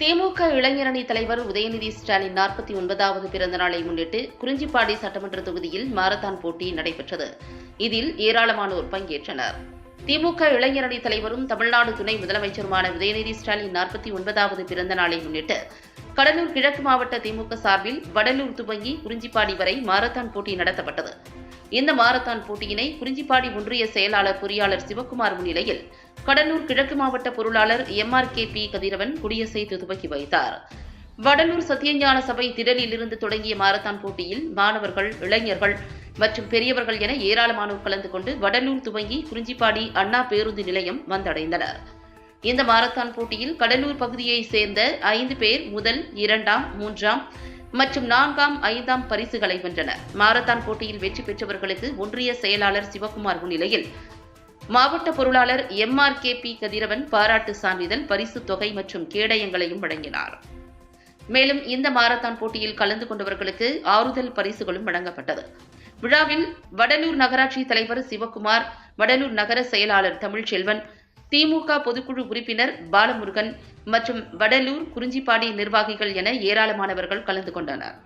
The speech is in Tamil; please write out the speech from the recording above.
திமுக இளைஞரணி தலைவர் உதயநிதி ஸ்டாலின் நாற்பத்தி ஒன்பதாவது பிறந்த நாளை முன்னிட்டு குறிஞ்சிப்பாடி சட்டமன்ற தொகுதியில் மாரத்தான் போட்டி நடைபெற்றது. இதில் ஏராளமானோர் பங்கேற்றனர். திமுக இளைஞரணி தலைவரும் தமிழ்நாடு துணை முதலமைச்சருமான உதயநிதி ஸ்டாலின் நாற்பத்தி ஒன்பதாவது பிறந்த நாளை முன்னிட்டு கடலூர் கிழக்கு மாவட்ட திமுக சார்பில் வடலூர் துவங்கி குறிஞ்சிப்பாடி வரை மாரத்தான் போட்டி நடத்தப்பட்டது. இந்த மாரத்தான் போட்டியினை குறிஞ்சிப்பாடி ஒன்றிய செயலாளர் பொறியாளர் சிவக்குமார் முன்னிலையில் கடலூர் கிழக்கு மாவட்ட பொருளாளர் M R K P Kathiravan கொடியசைத்து துவக்கி வைத்தார். வடலூர் சத்தியஞான சபை திடலில் இருந்து தொடங்கிய மாரத்தான் போட்டியில் மாணவர்கள் இளைஞர்கள் மற்றும் பெரியவர்கள் என ஏராளமானோர் கலந்து கொண்டு வடலூர் துவங்கி குறிஞ்சிப்பாடி அண்ணா பேருந்து நிலையம் வந்தடைந்தனர். இந்த மாரத்தான் போட்டியில் கடலூர் பகுதியைச் சேர்ந்த ஐந்து பேர் முதல் இரண்டாம் மூன்றாம் மற்றும் நான்காம் ஐந்தாம் பரிசுகளை வென்றனர் மாரத்தான் போட்டியில் வெற்றி பெற்றவர்களுக்கு ஒன்றிய செயலாளர் சிவகுமார் முன்னிலையில் மாவட்ட பொருளாளர் M R K P Kathiravan பாராட்டு சான்றிதழ் பரிசுத் தொகை மற்றும் கேடயங்களையும் வழங்கினார். மேலும் இந்த மாரத்தான் போட்டியில் கலந்து கொண்டவர்களுக்கு ஆறுதல் பரிசுகளும் வழங்கப்பட்டது. விழாவில் வடலூர் நகராட்சி தலைவர் சிவகுமார் வடலூர் நகர செயலாளர் தமிழ்ச்செல்வன் திமுக பொதுக்குழு உறுப்பினர் பாலமுருகன் மற்றும் வடலூர் குறிஞ்சிப்பாடி நிர்வாகிகள் என ஏராளமானவர்கள் கலந்து கொண்டனர்.